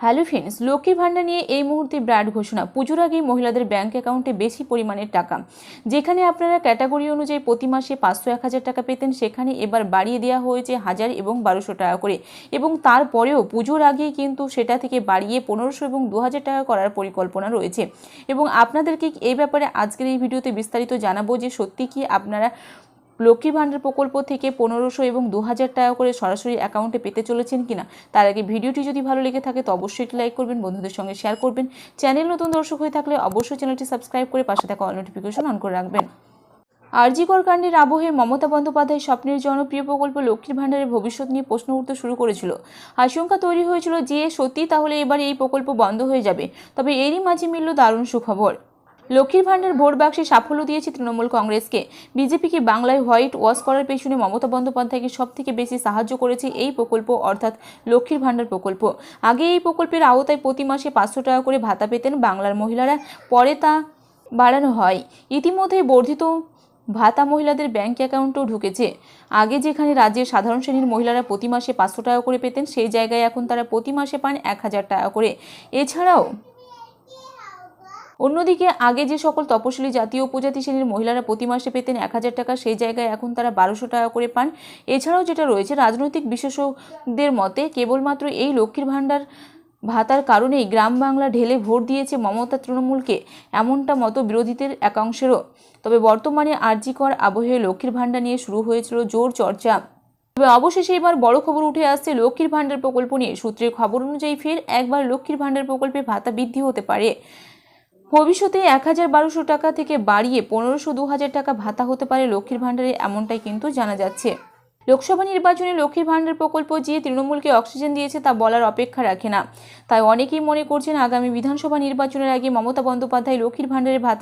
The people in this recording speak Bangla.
হ্যালো ফ্রেন্ডস, লক্ষ্মীর ভাণ্ডার নিয়ে এই মুহূর্তে ব্র্যাড ঘোষণা। পুজোর আগেই মহিলাদের ব্যাংক অ্যাকাউন্টে বেশি পরিমাণের টাকা। যেখানে আপনারা ক্যাটাগরি অনুযায়ী প্রতি মাসে পাঁচশো এক হাজার টাকা পেতেন, সেখানে এবার বাড়িয়ে দেওয়া হয়েছে হাজার এবং বারোশো টাকা করে। এবং তারপরেও পুজোর আগেই কিন্তু সেটা থেকে বাড়িয়ে পনেরোশো এবং দু হাজার টাকা করার পরিকল্পনা রয়েছে। এবং আপনাদেরকে এই ব্যাপারে আজকের এই ভিডিওতে বিস্তারিত জানাব যে সত্যি কি আপনারা লক্ষ্মী ভাণ্ডার প্রকল্প থেকে পনেরোশো এবং দু হাজার টাকা করে সরাসরি অ্যাকাউন্টে পেতে চলেছেন কিনা, তার আগে ভিডিওটি যদি ভালো লেগে থাকে তো অবশ্যই একটি লাইক করবেন, বন্ধুদের সঙ্গে শেয়ার করবেন। চ্যানেল নতুন দর্শক হয়ে থাকলে অবশ্যই চ্যানেলটি সাবস্ক্রাইব করে পাশে থাকা অল নোটিফিকেশন অন করে রাখবেন। আরজিকর কাণ্ডের আবহে মমতা বন্দ্যোপাধ্যায় স্বপ্নের জনপ্রিয় প্রকল্প লক্ষ্মীর ভাণ্ডারের ভবিষ্যৎ নিয়ে প্রশ্ন উঠতে শুরু করেছিল। আশঙ্কা তৈরি হয়েছিল যে সত্যি তাহলে এবার এই প্রকল্প বন্ধ হয়ে যাবে। তবে এরই মাঝে মিলল দারুণ সুখবর। লক্ষ্মীর ভাণ্ডার ভোট বাক্সে সাফল্য দিয়েছে তৃণমূল কংগ্রেসকে। বিজেপিকে বাংলায় হোয়াইট ওয়াশ করার পেছনে মমতা বন্দ্যোপাধ্যায়কে সব থেকে বেশি সাহায্য করেছে এই প্রকল্প, অর্থাৎ লক্ষ্মীর ভাণ্ডার প্রকল্প? আগে এই প্রকল্পের আওতায় প্রতি মাসে পাঁচশো টাকা করে ভাতা পেতেন বাংলার মহিলারা, পরে তা বাড়ানো হয়। ইতিমধ্যে বর্ধিত ভাতা মহিলাদের ব্যাংক অ্যাকাউন্টেও ঢুকেছে। আগে যেখানে রাজ্যের সাধারণ শ্রেণির মহিলারা প্রতি মাসে পাঁচশো টাকা করে পেতেন, সেই জায়গায় এখন তারা প্রতি মাসে পান এক হাজার টাকা করে। এছাড়াও অন্যদিকে, আগে যে সকল তপশিলি জাতীয় উপজাতি শ্রেণির মহিলারা প্রতি মাসে পেতেন এক হাজার টাকা, সেই জায়গায় এখন তারা বারোশো টাকা করে পান। এছাড়াও যেটা রয়েছে, রাজনৈতিক বিশেষজ্ঞদের মতে কেবলমাত্র এই লক্ষ্মীর ভাণ্ডার ভাতার কারণেই গ্রাম বাংলা ঢেলে ভোট দিয়েছে মমতা তৃণমূলকে, এমনটা মতো বিরোধীদের একাংশেরও। তবে বর্তমানে আরজিকর আবহে লক্ষ্মীর ভাণ্ডার নিয়ে শুরু হয়েছিল জোর চর্চা। তবে অবশেষে এবার বড় খবর উঠে আসছে লক্ষ্মীর ভাণ্ডার প্রকল্প নিয়ে। সূত্রের খবর অনুযায়ী ফের একবার লক্ষ্মীর ভাণ্ডার প্রকল্পে ভাতা বৃদ্ধি হতে পারে। ভবিষ্যতে এক হাজার বারোশো টাকা থেকে বাড়িয়ে পনেরোশো দু হাজার টাকা ভাতা হতে পারে লক্ষ্মীর ভাণ্ডারে এমনটাই কিন্তু জানা যাচ্ছে। লোকসভা নির্বাচনে লক্ষ্মীর ভাণ্ডার প্রকল্প যে তৃণমূলকে অক্সিজেন দিয়েছে তা বলার অপেক্ষা রাখে না। তাই অনেকেই মনে করছেন আগামী বিধানসভা নির্বাচনের আগে মমতা বন্দ্যোপাধ্যায় লক্ষ্মীর ভাণ্ডারের ভাতা